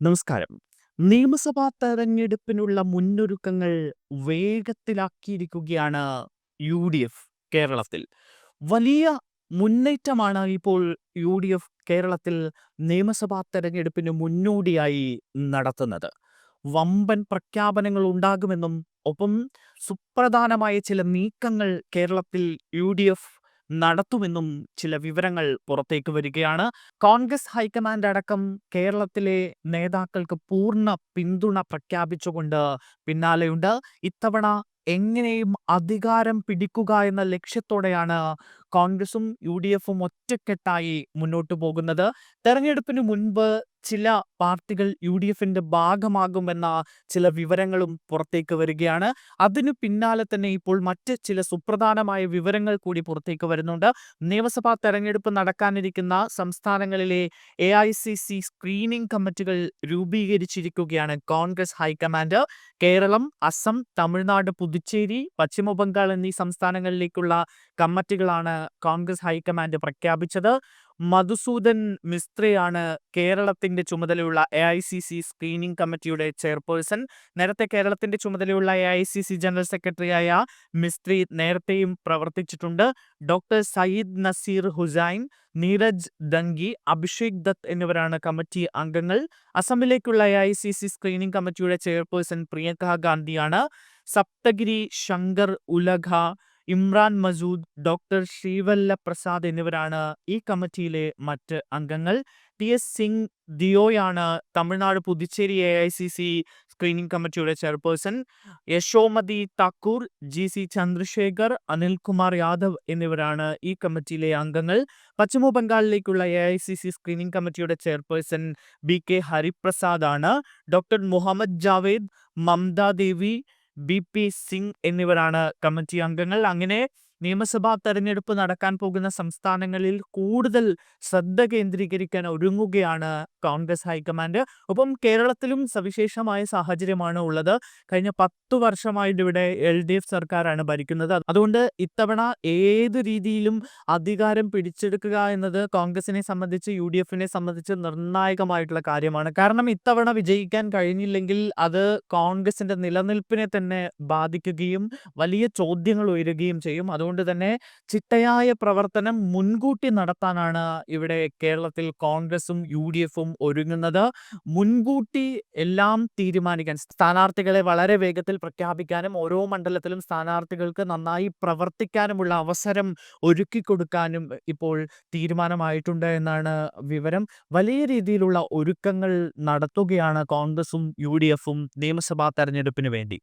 നമസ്കാരം. നിയമസഭാ തെരഞ്ഞെടുപ്പിനുള്ള മുന്നൊരുക്കങ്ങൾ വേഗത്തിലാക്കിയിരിക്കുകയാണ് യു ഡി എഫ് കേരളത്തിൽ. വലിയ മുന്നേറ്റമാണ് ഇപ്പോൾ യു ഡി എഫ് കേരളത്തിൽ നിയമസഭാ തെരഞ്ഞെടുപ്പിന് മുന്നോടിയായി നടത്തുന്നത്. വമ്പൻ പ്രഖ്യാപനങ്ങൾ ഉണ്ടാകുമെന്നും ഒപ്പം സുപ്രധാനമായ ചില നീക്കങ്ങൾ കേരളത്തിൽ യുഡിഎഫ് നടത്തുമെന്നും ചില വിവരങ്ങൾ പുറത്തേക്ക് വരികയാണ്. കോൺഗ്രസ് ഹൈക്കമാൻഡ് അടക്കം കേരളത്തിലെ നേതാക്കൾക്ക് പൂർണ പിന്തുണ പ്രഖ്യാപിച്ചുകൊണ്ട് പിന്നാലെയുണ്ട്. ഇത്തവണ എങ്ങനെയും അധികാരം പിടിക്കുക എന്ന ലക്ഷ്യത്തോടെയാണ് കോൺഗ്രസും യു ഡി എഫും ഒറ്റക്കെട്ടായി മുന്നോട്ടു പോകുന്നത്. തെരഞ്ഞെടുപ്പിന് മുൻപ് ചില പാർട്ടികൾ യു ഡി എഫിന്റെ ഭാഗമാകുമെന്ന ചില വിവരങ്ങളും പുറത്തേക്ക് വരികയാണ്. അതിനു പിന്നാലെ തന്നെ ഇപ്പോൾ മറ്റ് ചില സുപ്രധാനമായ വിവരങ്ങൾ കൂടി പുറത്തേക്ക് വരുന്നുണ്ട്. നിയമസഭാ തെരഞ്ഞെടുപ്പ് നടക്കാനിരിക്കുന്ന സംസ്ഥാനങ്ങളിലെ എഐസിസി സ്ക്രീനിംഗ് കമ്മിറ്റികൾ രൂപീകരിച്ചിരിക്കുകയാണ് Congress high command. Keralam, Assam, Tamil Nadu, Puducherry, Paschimabangal എന്നീ സംസ്ഥാനങ്ങളിലേക്കുള്ള കമ്മിറ്റികളാണ് കോൺഗ്രസ് ഹൈക്കമാൻഡ് പ്രഖ്യാപിച്ചത്. മധുസൂദൻ മിസ്ത്രിയാണ് കേരളത്തിന്റെ ചുമതലയുള്ള A I C C screening കമ്മിറ്റിയുടെ ചെയർപേഴ്സൺ. നേരത്തെ കേരളത്തിന്റെ ചുമതലയുള്ള A I C C general സെക്രട്ടറിയായ മിസ്ത്രി നേരത്തെയും പ്രവർത്തിച്ചിട്ടുണ്ട്. ഡോക്ടർ സയ്യിദ് നസീർ ഹുസൈൻ, നീരജ് ദങ്കി അഭിഷേക് ദത്ത് എന്നിവരാണ് കമ്മിറ്റി അംഗങ്ങൾ. അസമിലേക്കുള്ള A I C C screening കമ്മിറ്റിയുടെ ചെയർപേഴ്സൺ പ്രിയങ്ക ഗാന്ധിയാണ്. സപ്തഗിരി ശങ്കർ ഉലഖ, ഇമ്രാൻ മസൂദ്, ഡോക്ടർ ശ്രീവല്ല പ്രസാദ് എന്നിവരാണ് ഈ കമ്മിറ്റിയിലെ മറ്റ് അംഗങ്ങൾ. T S Singh ദിയോയാണ് Tamil Nadu Puducherry A I C C screening കമ്മിറ്റിയുടെ chairperson. Yashomati Thakur, G C Chandrashekhar, Anilkumar Yadav എന്നിവരാണ് ഈ കമ്മിറ്റിയിലെ അംഗങ്ങൾ. പശ്ചിമ ബംഗാളിലേക്കുള്ള സി സ്ക്രീനിംഗ് കമ്മിറ്റിയുടെ ചെയർപേഴ്സൺ ബി കെ ഹരിപ്രസാദ് ആണ്. Doctor Mohammed Javed, Mamta Devi, B P Singh എന്നിവരാണ് committee അംഗങ്ങൾ. അങ്ങനെ നിയമസഭാ തെരഞ്ഞെടുപ്പ് നടക്കാൻ പോകുന്ന സംസ്ഥാനങ്ങളിൽ കൂടുതൽ ശ്രദ്ധ കേന്ദ്രീകരിക്കാൻ ഒരുങ്ങുകയാണ് കോൺഗ്രസ് ഹൈക്കമാൻഡ്. ഒപ്പം കേരളത്തിലും സവിശേഷമായ സാഹചര്യമാണ് ഉള്ളത്. കഴിഞ്ഞ പത്തു വർഷമായിട്ട് ഇവിടെ എൽ ഡി എഫ് സർക്കാരാണ് ഭരിക്കുന്നത്. അതുകൊണ്ട് ഇത്തവണ ഏത് രീതിയിലും അധികാരം പിടിച്ചെടുക്കുക എന്നത് കോൺഗ്രസിനെ സംബന്ധിച്ച് യു ഡി എഫിനെ സംബന്ധിച്ച് നിർണായകമായിട്ടുള്ള കാര്യമാണ്. കാരണം ഇത്തവണ വിജയിക്കാൻ കഴിഞ്ഞില്ലെങ്കിൽ അത് കോൺഗ്രസിന്റെ നിലനിൽപ്പിനെ തന്നെ ബാധിക്കുകയും വലിയ ചോദ്യങ്ങൾ ഉയരുകയും ചെയ്യും. അതുകൊണ്ട് തന്നെ ചിട്ടയായ പ്രവർത്തനം മുൻകൂട്ടി നടത്താനാണ് ഇവിടെ കേരളത്തിൽ കോൺഗ്രസും യു ഡി എഫും ഒരുങ്ങുന്നത്. മുൻകൂട്ടി എല്ലാം തീരുമാനിക്കാൻ സ്ഥാനാർത്ഥികളെ വളരെ വേഗത്തിൽ പ്രഖ്യാപിക്കാനും ഓരോ മണ്ഡലത്തിലും സ്ഥാനാർത്ഥികൾക്ക് നന്നായി പ്രവർത്തിക്കാനുമുള്ള അവസരം ഒരുക്കി കൊടുക്കാനും ഇപ്പോൾ തീരുമാനമായിട്ടുണ്ട് എന്നാണ് വിവരം. വലിയ രീതിയിലുള്ള ഒരുക്കങ്ങൾ നടത്തുകയാണ് കോൺഗ്രസും യു ഡി എഫും നിയമസഭാ തെരഞ്ഞെടുപ്പിന് വേണ്ടി.